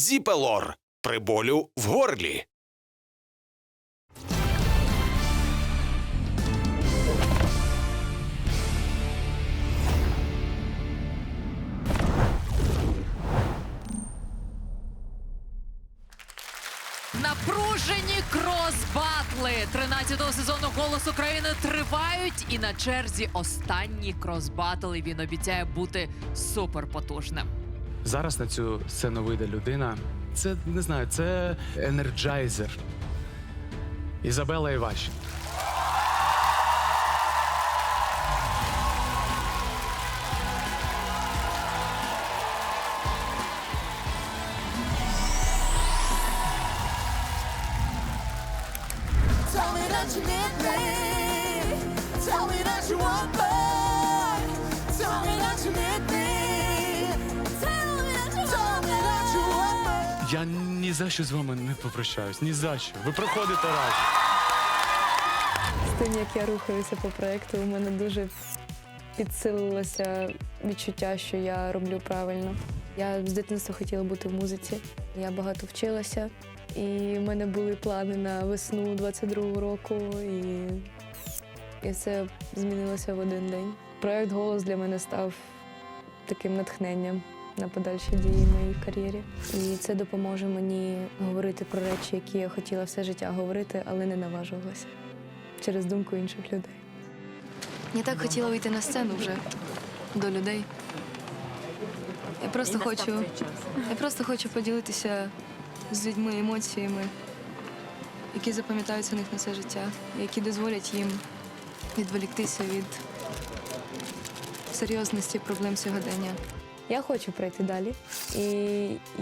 Зіпелор при болю в горлі. Напружені крос-батли 13-го сезону Голос України тривають, і на черзі останній крос-батл. Він обіцяє бути суперпотужним. Зараз на цю сцену вийде людина. Це не знаю, це енерджайзер. Ізабела Іващенко. Tell me that you need me. Tell me that you want me. Я ні за що з вами не попрощаюсь. Ні за що. Ви проходите раз. З тим, як я рухаюся по проєкту, у мене дуже підсилилося відчуття, що я роблю правильно. Я з дитинства хотіла бути в музиці. Я багато вчилася, і в мене були плани на весну 22-го року, і, і все змінилося в один день. Проєкт Голос для мене став таким натхненням на подальші дії в моїй кар'єрі. І це допоможе мені говорити про речі, які я хотіла все життя говорити, але не наважувалася через думку інших людей. Я так хотіла вийти на сцену вже до людей. Я просто хочу. Я просто хочу поділитися з людьми емоціями, які запам'ятаються у них на все життя, які дозволять їм відволіктися від серйозності проблем сьогодення. Я хочу пройти далі, і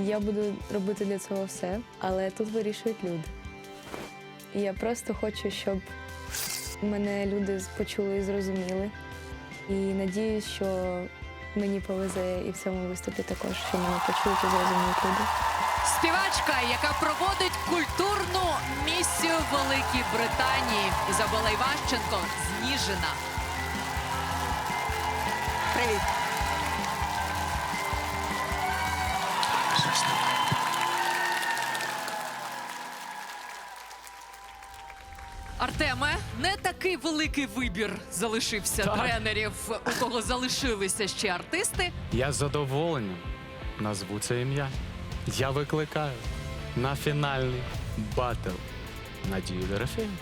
я буду робити для цього все, але тут вирішують люди. І я просто хочу, щоб мене люди почули і зрозуміли. І надіюсь, що мені повезе і в цьому виступі також, що мене почують і зрозуміють люди. Співачка, яка проводить культурну місію в Великій Британії. Ізабела Іващенко зніжена. Привіт. Артеме, не такий великий вибір залишився Так. тренерів, у кого залишилися ще артисти. Я з задоволенням назву це ім'я. Я викликаю на фінальний батл Надію Дорофеєву.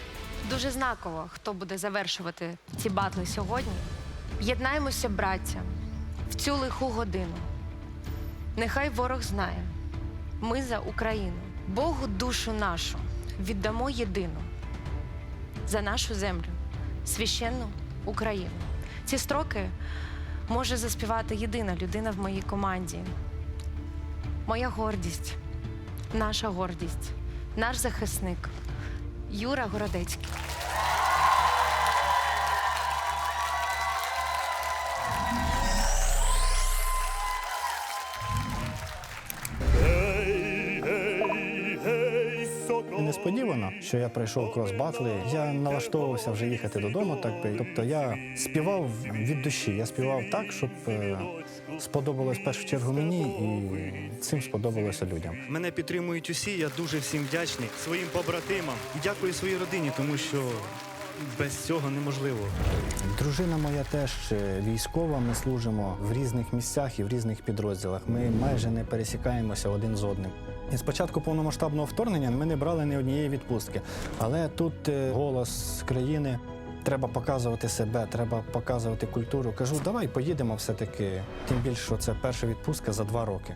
Дуже знаково, хто буде завершувати ці батли сьогодні. Єднаймося, браття, в цю лиху годину. Нехай ворог знає, ми за Україну, Богу душу нашу віддамо єдину за нашу землю, священну Україну. Ці строки може заспівати єдина людина в моїй команді. Моя гордість, наша гордість, наш захисник Юра Городецький. Несподівано, що я пройшов крос-батли. Я налаштовувався вже їхати додому. Так би. Тобто я співав від душі. Я співав так, щоб е, сподобалось в першу чергу мені, і цим сподобалося людям. Мене підтримують усі. Я дуже всім вдячний своїм побратимам. І Дякую своїй родині, тому що без цього неможливо. Дружина моя теж е, військова. Ми служимо в різних місцях і в різних підрозділах. Ми майже не пересікаємося один з одним. І з початку повномасштабного вторгнення ми не брали ні однієї відпустки. Але тут е, голос країни. Треба показувати себе, треба показувати культуру. Кажу, давай поїдемо все-таки. Тим більше, що це перша відпустка за два роки.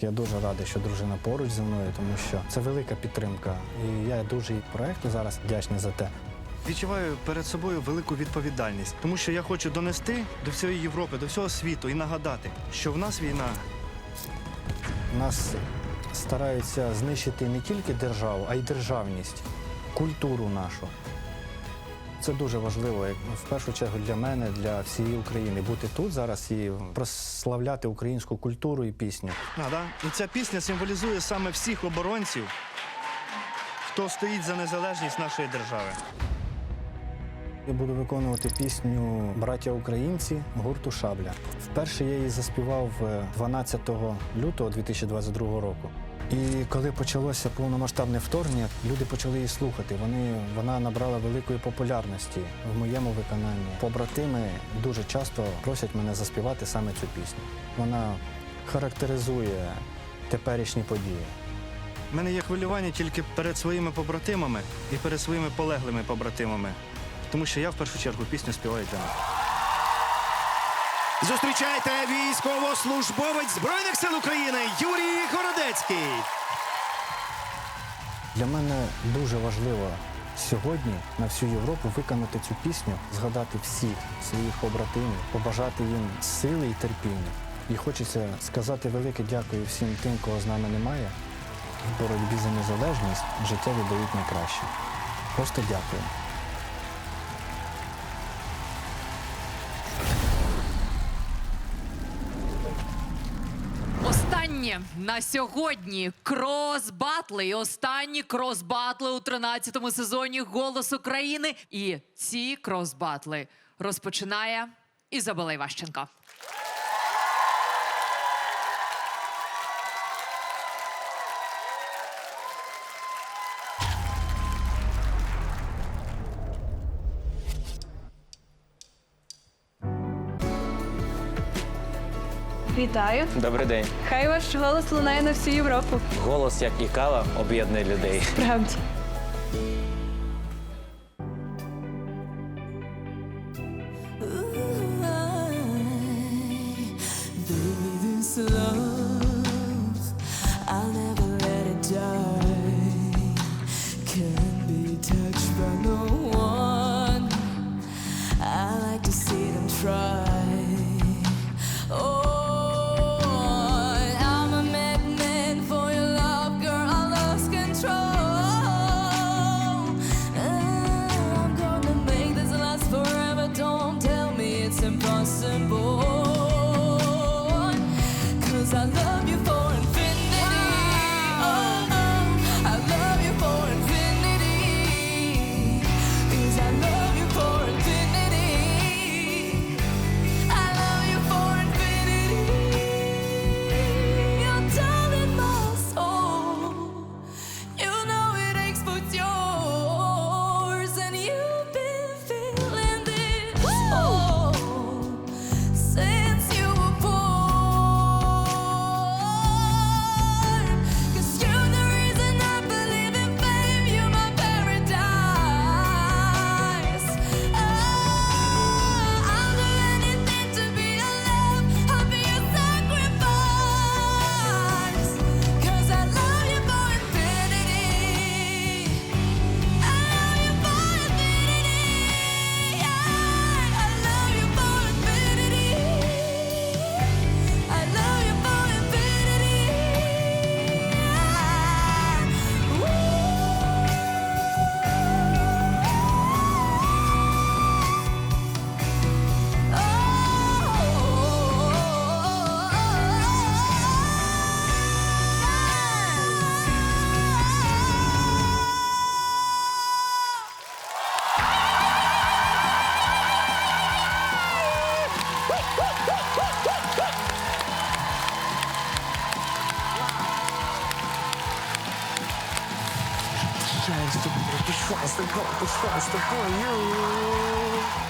Я дуже радий, що дружина поруч зі мною, тому що це велика підтримка. І я дуже і проекту зараз вдячний за те. Відчуваю перед собою велику відповідальність, тому що я хочу донести до всієї Європи, до всього світу і нагадати, що в нас війна. Нас стараються знищити не тільки державу, а й державність, культуру нашу. Це дуже важливо, як, в першу чергу для мене, для всієї України. Бути тут зараз і прославляти українську культуру і пісню. А, да? І ця пісня символізує саме всіх оборонців, хто стоїть за незалежність нашої держави. Я буду виконувати пісню Браття українці гурту Шабля. Вперше я її заспівав е, 12 лютого 2022 року. І коли почалося повномасштабне вторгнення, люди почали її слухати. Вони, вона набрала великої популярності в моєму виконанні. Побратими дуже часто просять мене заспівати саме цю пісню. Вона характеризує теперішні події. У мене є хвилювання тільки перед своїми побратимами і перед своїми полеглими побратимами. Тому що я в першу чергу пісню співаю для них. Зустрічайте військовослужбовець Збройних сил України Юрій Городецький. Для мене дуже важливо сьогодні на всю Європу виконати цю пісню, згадати всіх своїх побратимів, побажати їм сили і терпіння. І хочеться сказати велике дякую всім тим, кого з нами немає. В боротьбі за незалежність життя віддають найкраще. Просто дякую. Останнє на сьогодні крос-батли. І останні крос-батли у 13-му сезоні Голос України. І ці крос-батли розпочинає Ізабела Іващенко. Вітаю! Добрий день. Хай ваш голос лунає на всю Європу. Голос, як і кава, об'єднує людей. Правді. Impossible. forget the shots to for you.